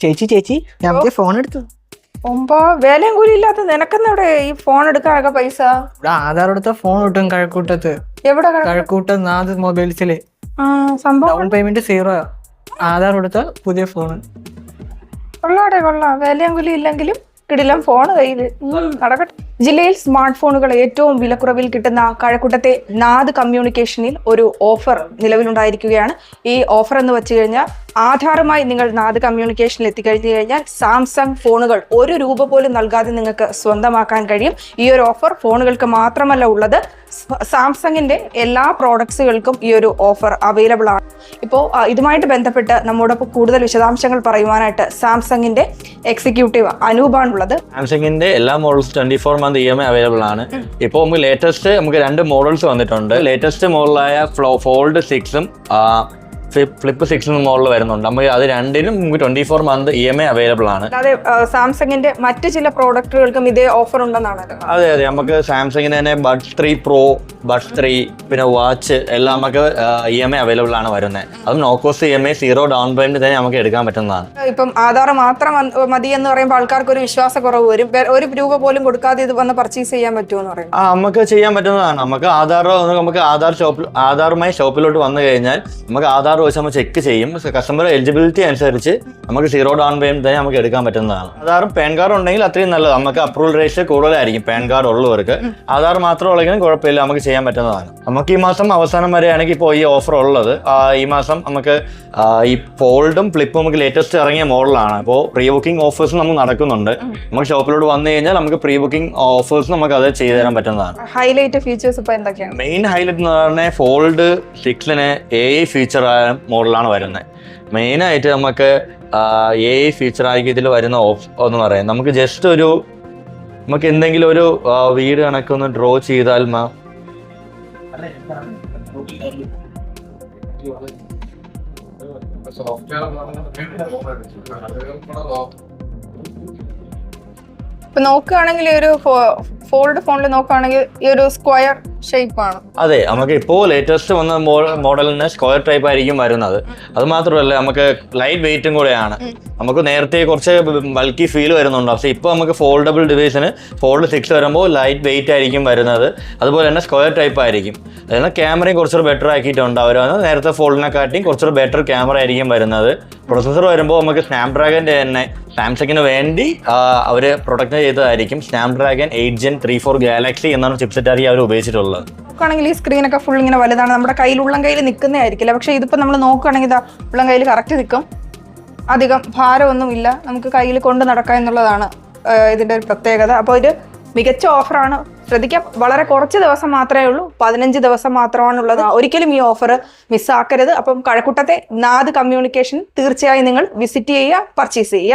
ചേച്ചി ചേച്ചി ഞാൻ ഫോൺ എടുത്തു. ഒമ്പോ വേലയും കൂലി ഇല്ലാത്ത നിനക്കെന്നവിടെ ഈ ഫോൺ എടുക്കാനൊക്കെ പൈസ? ഇവിടെ ആധാർ എടുത്ത ഫോൺ കിട്ടും കഴക്കൂട്ടത്ത്. എവിടെ കിട- കഴക്കൂട്ടം നാല് മൊബൈൽസിൽ. ഡൗൺ പേയ്മെന്റ് സീറോ ആധാർ എടുത്ത പുതിയ ഫോൺ കൊള്ളാടെ കൊള്ളാം. വേലയും കൂലി ഇല്ലെങ്കിലും കിടിലം ഫോൺ കയ്യിൽ. നടക്കട്ടെ. ജില്ലയിൽ സ്മാർട്ട് ഫോണുകൾ ഏറ്റവും വിലക്കുറവിൽ കിട്ടുന്ന കഴക്കൂട്ടത്തെ നാദ് കമ്മ്യൂണിക്കേഷനിൽ ഒരു ഓഫർ നിലവിലുണ്ടായിരിക്കുകയാണ്. ഈ ഓഫർ എന്ന് വെച്ച് കഴിഞ്ഞാൽ ആധാറുമായി നിങ്ങൾ നാദ് കമ്മ്യൂണിക്കേഷനിൽ എത്തിക്കഴിഞ്ഞു കഴിഞ്ഞാൽ സാംസങ് ഫോണുകൾ ഒരു രൂപ പോലും നൽകാതെ നിങ്ങൾക്ക് സ്വന്തമാക്കാൻ കഴിയും. ഈ ഒരു ഓഫർ ഫോണുകൾക്ക് മാത്രമല്ല ഉള്ളത്. സാംസങ്ങിന്റെ എല്ലാ പ്രോഡക്ട്സുകൾക്കും ഈ ഒരു ഓഫർ അവൈലബിൾ ആണ്. ഇപ്പോൾ ഇതുമായിട്ട് ബന്ധപ്പെട്ട് നമ്മോടൊപ്പം കൂടുതൽ വിശദാംശങ്ങൾ പറയുവാനായിട്ട് സാംസങ്ങിന്റെ എക്സിക്യൂട്ടീവ് അനൂപാണുള്ളത് സാംസങ്ങിന്റെ എല്ലാ models twenty four month E M I available ആണ് ഇപ്പോൾ നമുക്ക് ലേറ്റസ്റ്റ് നമുക്ക് രണ്ട് മോഡൽസ് വന്നിട്ടുണ്ട്. ലേറ്റസ്റ്റ് മോഡലായ ഫോൾഡ് സിക്സും ഫ്ലിപ്പ് സിക്സും മോഡൽ വരുന്നുണ്ട്. നമുക്ക് അത് രണ്ടിനും നമുക്ക് twenty four month E M I available ആണ് അതെ സാംസങ്ങിന്റെ മറ്റു ചില പ്രോഡക്റ്റുകൾക്കും ഇതേ ഓഫർ ഉണ്ടെന്നാണ് അതെ അതെ നമുക്ക് സാംസങ്ങിന് തന്നെ bud three pro buds three പിന്നെ വാച്ച് എല്ലാം നമുക്ക് ഇ എം ഐ അവൈലബിൾ ആണ് വരുന്നത്. അതും cost E M I zero down payment തന്നെ നമുക്ക് എടുക്കാൻ പറ്റുന്നതാണ്. ഇപ്പം ആധാർ മാത്രം മതി എന്ന് പറയുമ്പോൾ ആൾക്കാർക്ക് ഒരു വിശ്വാസക്കുറവ് വരും. ഒരു രൂപ പോലും കൊടുക്കാതെ ഇത് വന്ന് പർച്ചേസ് ചെയ്യാൻ പറ്റുമോ എന്ന് പറയും ആ നമുക്ക് ചെയ്യാൻ പറ്റുന്നതാണ്. നമുക്ക് ആധാർ നമുക്ക് ആധാർ ഷോപ്പിൽ ആധാറുമായി ഷോപ്പിലോട്ട് വന്നു കഴിഞ്ഞാൽ നമുക്ക് ആധാർ വെച്ച് നമ്മൾ ചെക്ക് ചെയ്യും. കസ്റ്റമർ എലിജിബിലിറ്റി അനുസരിച്ച് നമുക്ക് സീറോ ഡൗൺ പേയ്മെന്റ് തന്നെ നമുക്ക് എടുക്കാൻ പറ്റുന്നതാണ്. ആധാറും പാൻ കാർഡ് ഉണ്ടെങ്കിൽ അത്രയും നല്ലത്. നമുക്ക് അപ്രൂവൽ റേഷ്യോ കൂടുതലായിരിക്കും. പാൻ കാർഡ് ഉള്ളവർക്ക്. ആധാർ മാത്രം ഉള്ളെങ്കിലും കുഴപ്പമില്ല. നമുക്ക് ചെയ്യാൻ പറ്റുന്നതാണ്. നമുക്ക് ഈ മാസം അവസാനം വരെയാണെങ്കിൽ ഇപ്പോൾ ഈ ഓഫർ ഉള്ളത് ഈ മാസം നമുക്ക് ഈ ഫോൾഡും ഫ്ലിപ്പും നമുക്ക് ലേറ്റസ്റ്റ് ഇറങ്ങിയ മോഡലാണ് അപ്പോൾ പ്രീ ബുക്കിംഗ് ഓഫേഴ്സ് നമുക്ക് നടക്കുന്നുണ്ട്. നമുക്ക് ഷോപ്പിലോട്ട് വന്നു കഴിഞ്ഞാൽ നമുക്ക് പ്രീ ബുക്കിംഗ് ഓഫേഴ്സ് നമുക്ക് അത് ചെയ്തു തരാൻ പറ്റുന്നതാണ്. ഹൈലൈറ്റ് ഫീച്ചേഴ്സ് ഇപ്പോൾ എന്തൊക്കെയാണ്? മെയിൻ ഹൈലൈറ്റ് എന്ന് പറഞ്ഞാൽ ഫോൾഡ് സിക്സിന് എ ഐ ഫീച്ചർ മോഡലാണ് വരുന്നത്. മെയിനായിട്ട് നമുക്ക് എ ഐ ഫീച്ചർ ആയിരിക്കും ഇതിൽ വരുന്ന ഓഫ് എന്ന് പറയാം. നമുക്ക് ജസ്റ്റ് ഒരു നമുക്ക് എന്തെങ്കിലും ഒരു വീട് കണക്കൊന്ന് ഡ്രോ ചെയ്താൽ മാ ഇപ്പൊ നോക്കുകയാണെങ്കിൽ ഒരു ഫോൾഡ് ഫോണിൽ നോക്കുകയാണെങ്കിൽ ഈ ഒരു സ്ക്വയർ ഷേപ്പ് ആണ്. അതെ നമുക്ക് ഇപ്പോൾ ലേറ്റസ്റ്റ് വന്ന മോഡലിന് സ്ക്വയർ ടൈപ്പ് ആയിരിക്കും വരുന്നത്. അത് മാത്രമല്ല നമുക്ക് ലൈറ്റ് വെയിറ്റും കൂടെയാണ്. നമുക്ക് നേരത്തെ കുറച്ച് ബൾക്കി ഫീൽ വരുന്നുണ്ട്. പക്ഷേ ഇപ്പോൾ നമുക്ക് ഫോൾഡബിൾ ഡിവൈസിന് ഫോൾഡ് സിക്സ് വരുമ്പോൾ ലൈറ്റ് വെയിറ്റ് ആയിരിക്കും വരുന്നത്. അതുപോലെ തന്നെ സ്ക്വയർ ടൈപ്പ് ആയിരിക്കും. അതായത് ക്യാമറയും കുറച്ചുകൂടെ ബെറ്റർ ആക്കിയിട്ടുണ്ട്. അവർ നേരത്തെ ഫോൾഡിനെക്കാട്ടിയും കുറച്ചുകൂടെ ബെറ്റർ ക്യാമറ ആയിരിക്കും വരുന്നത്. പ്രൊസസ്സർ വരുമ്പോൾ നമുക്ക് സ്നാപ്ഡ്രാഗന്റെ തന്നെ സാംസങ്ങിന് വേണ്ടി അവർ product ചെയ്തതായിരിക്കും. Snapdragon eight gen three for Galaxy എന്നാണ് ചിപ്സെറ്റ് അവർ ഉപയോഗിച്ചിട്ടുള്ളത്. നോക്കുകയാണെങ്കിൽ ഈ സ്ക്രീനൊക്കെ ഫുൾ ഇങ്ങനെ വലുതാണ്. നമ്മുടെ കയ്യിൽ ഉള്ളം കയ്യിൽ നിൽക്കുന്നതായിരിക്കില്ല പക്ഷെ ഇതിപ്പോൾ നമ്മൾ നോക്കുകയാണെങ്കിൽ ഇതാ ഉള്ളം കയ്യിൽ കറക്റ്റ് നിൽക്കും. അധികം ഭാരമൊന്നുമില്ല. നമുക്ക് കയ്യിൽ കൊണ്ട് നടക്കാം എന്നുള്ളതാണ് ഇതിന്റെ ഒരു പ്രത്യേകത. അപ്പോൾ ഇത് മികച്ച ഓഫറാണ് ശ്രദ്ധിക്കാം. വളരെ കുറച്ച് ദിവസം മാത്രമേ ഉള്ളൂ. പതിനഞ്ച് ദിവസം മാത്രമാണുള്ളത്. ഒരിക്കലും ഈ ഓഫർ മിസ്സാക്കരുത് അപ്പം കഴക്കൂട്ടത്തെ നാദ് കമ്മ്യൂണിക്കേഷൻ തീർച്ചയായും നിങ്ങൾ വിസിറ്റ് ചെയ്യുക പർച്ചേസ് ചെയ്യുക.